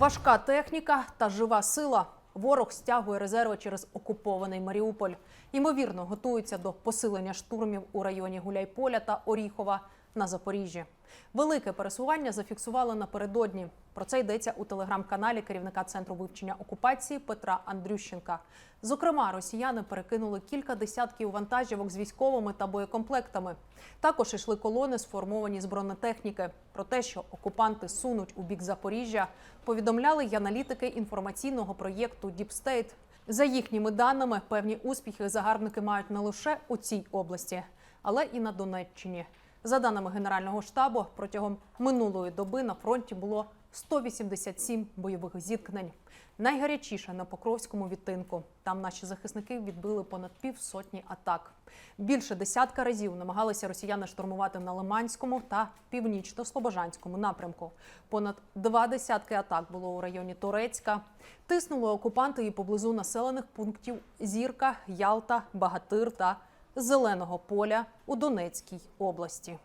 Важка техніка та жива сила. Ворог стягує резерви через окупований Маріуполь. Ймовірно, готується до посилення штурмів у районі Гуляйполя та Оріхова на Запоріжжі. Велике пересування зафіксували напередодні. Про це йдеться у телеграм-каналі керівника центру вивчення окупації Петра Андрющенка. Зокрема, росіяни перекинули кілька десятків вантажівок з військовими та боєкомплектами. Також йшли колони, сформовані з бронетехніки. Про те, що окупанти сунуть у бік Запоріжжя, повідомляли й аналітики інформаційного проєкту Діпстейт. За їхніми даними, певні успіхи загарбники мають не лише у цій області, але і на Донеччині. За даними Генерального штабу, протягом минулої доби на фронті було 187 бойових зіткнень. Найгарячіше на Покровському відтинку. Там наші захисники відбили понад півсотні атак. Більше десятка разів намагалися росіяни штурмувати на Лиманському та північно-слобожанському напрямку. Понад два десятки атак було у районі Турецька. Тиснули окупанти і поблизу населених пунктів Зірка, Ялта, Багатир та Зеленого поля у Донецькій області.